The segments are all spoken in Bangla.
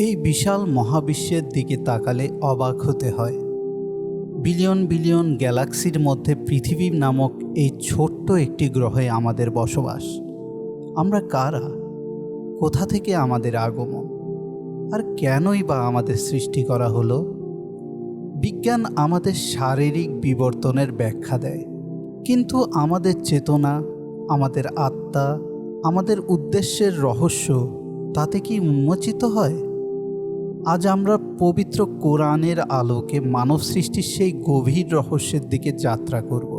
এই বিশাল মহাবিশ্বের দিকে তাকালে অবাক হতে হয়। বিলিয়ন বিলিয়ন গ্যালাক্সির মধ্যে পৃথিবী নামক এই ছোট্ট একটি গ্রহে আমাদের বসবাস। আমরা কারা? কোথা থেকে আমাদের আগমন? আর কেনই বা আমাদের সৃষ্টি করা হলো? বিজ্ঞান আমাদের শারীরিক বিবর্তনের ব্যাখ্যা দেয়। কিন্তু আমাদের চেতনা, আমাদের আত্মা, আমাদের উদ্দেশ্যের রহস্য, তাতে কি উন্মোচিত হয়? আজ আমরা পবিত্র কোরআনের আলোকে মানব সৃষ্টির সেই গভীর রহস্যের দিকে যাত্রা করব,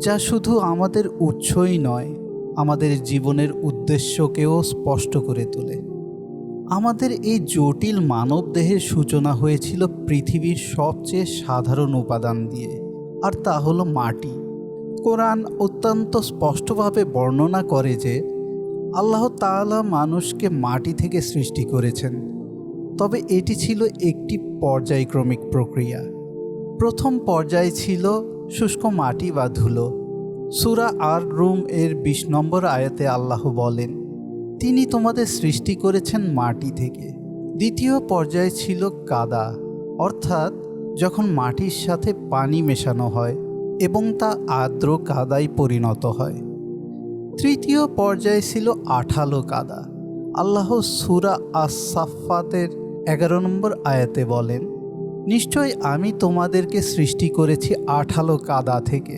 যা শুধু আমাদের উৎসই নয়, আমাদের জীবনের উদ্দেশ্যকেও স্পষ্ট করে তোলে। আমাদের এই জটিল মানব দেহের সূচনা হয়েছিল পৃথিবীর সবচেয়ে সাধারণ উপাদান দিয়ে, আর তা হলো মাটি। কোরআন অত্যন্ত স্পষ্টভাবে বর্ণনা করে যে, আল্লাহ তাআলা মানুষকে মাটি থেকে সৃষ্টি করেছেন। তবে এটি ছিল একটি পর্যায়ক্রমিক প্রক্রিয়া। প্রথম পর্যায় ছিল শুষ্ক মাটি বা ধুলো। সুরা আর রুম এর বিশ নম্বর আয়াতে আল্লাহ বলেন, তিনি তোমাদের সৃষ্টি করেছেন মাটি থেকে। দ্বিতীয় পর্যায় ছিল কাদা, অর্থাৎ যখন মাটির সাথে পানি মেশানো হয় এবং তা আর্দ্র কাদায় পরিণত হয়। তৃতীয় পর্যায়ে ছিল আঠালো কাদা। আল্লাহ সুরা আসাফাতের এগারো নম্বর আয়াতে বলেন, নিশ্চয় আমি তোমাদেরকে সৃষ্টি করেছি আঠালো কাদা থেকে।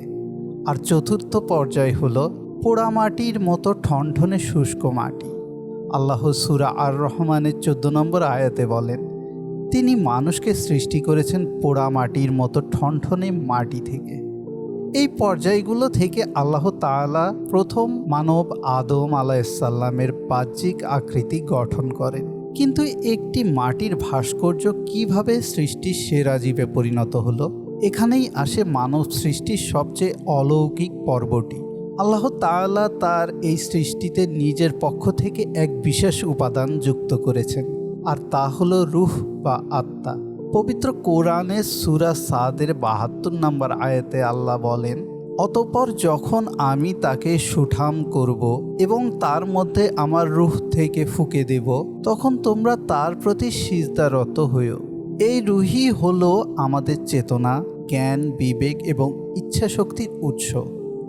আর চতুর্থ পর্যায় হল পোড়ামাটির মতো ঠনঠনে শুষ্ক মাটি। আল্লাহ সুরা আর রহমানের চোদ্দ নম্বর আয়াতে বলেন, তিনি মানুষকে সৃষ্টি করেছেন পোড়া মাটির মতো ঠনঠনে মাটি থেকে। এই পর্যায়গুলো থেকে আল্লাহ তাআলা প্রথম মানব আদম আলাইসাল্লামের বাহ্যিক আকৃতি গঠন করেন। কিন্তু একটি মাটির ভাস্কর্য কীভাবে সৃষ্টির সেরা জীবে পরিণত হলো? এখানেই আসে মানব সৃষ্টির সবচেয়ে অলৌকিক পর্বটি। আল্লাহ তাআলা তার এই সৃষ্টিতে নিজের পক্ষ থেকে এক বিশেষ উপাদান যুক্ত করেছেন, আর তা হলো রুহ বা আত্মা। পবিত্র কোরআনের সুরা সাদের বাহাত্তর নম্বর আয়াতে আল্লাহ বলেন অতপর যখন আমি তাকে সুঠাম করব এবং তার মধ্যে আমার রুহ থেকে ফুকে দেব, তখন তোমরা তার প্রতি সিজদারত হইও। এই রুহি হলো আমাদের চেতনা, জ্ঞান, বিবেক এবং ইচ্ছাশক্তির উৎস।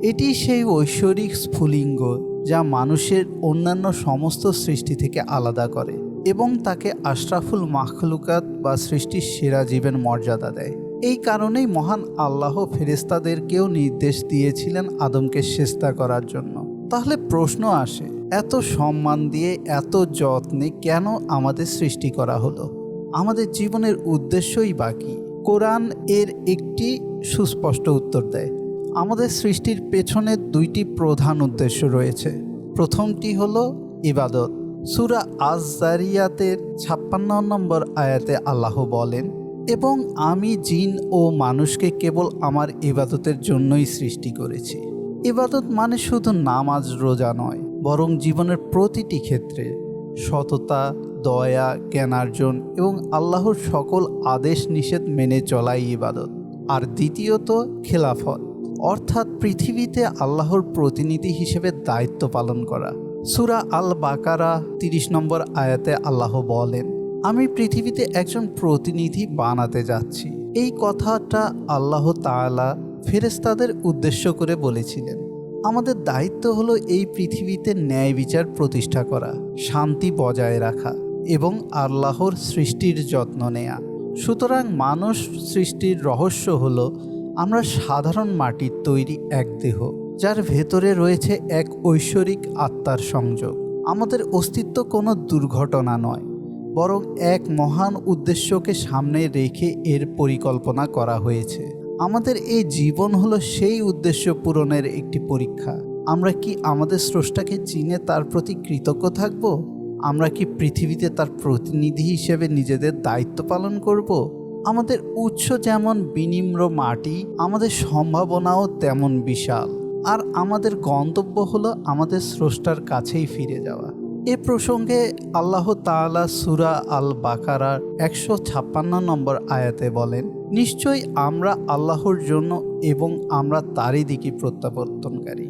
এটি সেই ঐশ্বরিক স্ফুলিঙ্গ যা মানুষের অন্যান্য সমস্ত সৃষ্টি থেকে আলাদা করে এবং তাকে আশরাফুল মাখলুকাত বা সৃষ্টির সেরা জীবের মর্যাদা দেয়। এই কারণেই মহান আল্লাহ ফেরেস্তাদেরকেও নির্দেশ দিয়েছিলেন আদমকে চেষ্টা করার জন্য। তাহলে প্রশ্ন আসে, এত সম্মান দিয়ে এত যত্নে কেন আমাদের সৃষ্টি করা হলো? আমাদের জীবনের উদ্দেশ্যই বাকি কোরআন এর একটি সুস্পষ্ট উত্তর দেয়, আমাদের সৃষ্টির পেছনে দুইটি প্রধান উদ্দেশ্য রয়েছে। প্রথমটি হলো ইবাদত। সুরা আজ জারিয়াতের ছাপ্পান্ন নম্বর আয়াতে আল্লাহ বলেন এবং আমি জিন ও মানুষকে কেবল আমার ইবাদতের জন্যই সৃষ্টি করেছি। ইবাদত মানে শুধু নামাজ, রোজা নয়, বরং জীবনের প্রতিটি ক্ষেত্রে সততা, দয়া, জ্ঞানার্জন এবং আল্লাহর সকল আদেশ নিষেধ মেনে চলাই ইবাদত। আর দ্বিতীয়ত খেলাফত, অর্থাৎ পৃথিবীতে আল্লাহর প্রতিনিধি হিসেবে দায়িত্ব পালন করা। সুরা আল বাকারা তিরিশ নম্বর আয়াতে আল্লাহ বলেন আমি পৃথিবীতে একজন প্রতিনিধি বানাতে যাচ্ছি। এই কথাটা আল্লাহ তাআলা ফেরেস্তাদের উদ্দেশ্য করে বলেছিলেন। আমাদের দায়িত্ব হলো এই পৃথিবীতে ন্যায় বিচার প্রতিষ্ঠা করা, শান্তি বজায় রাখা এবং আল্লাহর সৃষ্টির যত্ন নেয়া। সুতরাং মানুষ সৃষ্টির রহস্য হলো, আমরা সাধারণ মাটির তৈরি এক দেহ, যার ভেতরে রয়েছে এক ঐশ্বরিক আত্মার সংযোগ। আমাদের অস্তিত্ব কোনো দুর্ঘটনা নয়। বরং এক মহান উদ্দেশ্যকে সামনে রেখে এর পরিকল্পনা করা হয়েছে। আমাদের এই জীবন হলো সেই উদ্দেশ্য পূরণের একটি পরীক্ষা। আমরা কি আমাদের স্রষ্টাকে চিনে তার প্রতি কৃতজ্ঞ থাকব? আমরা কি পৃথিবীতে তার প্রতিনিধি হিসেবে নিজেদের দায়িত্ব পালন করব? আমাদের উৎস যেমন বিনিম্র মাটি, আমাদের সম্ভাবনাও তেমন বিশাল। আর আমাদের গন্তব্য হলো আমাদের স্রষ্টার কাছেই ফিরে যাওয়া। এ প্রসঙ্গে আল্লাহ তালা সুরা আল বাকারার একশো ছাপ্পান্ন নম্বর আয়াতে বলেন, নিশ্চয়ই আমরা আল্লাহর জন্য এবং আমরা তারই দিকে প্রত্যাবর্তনকারী।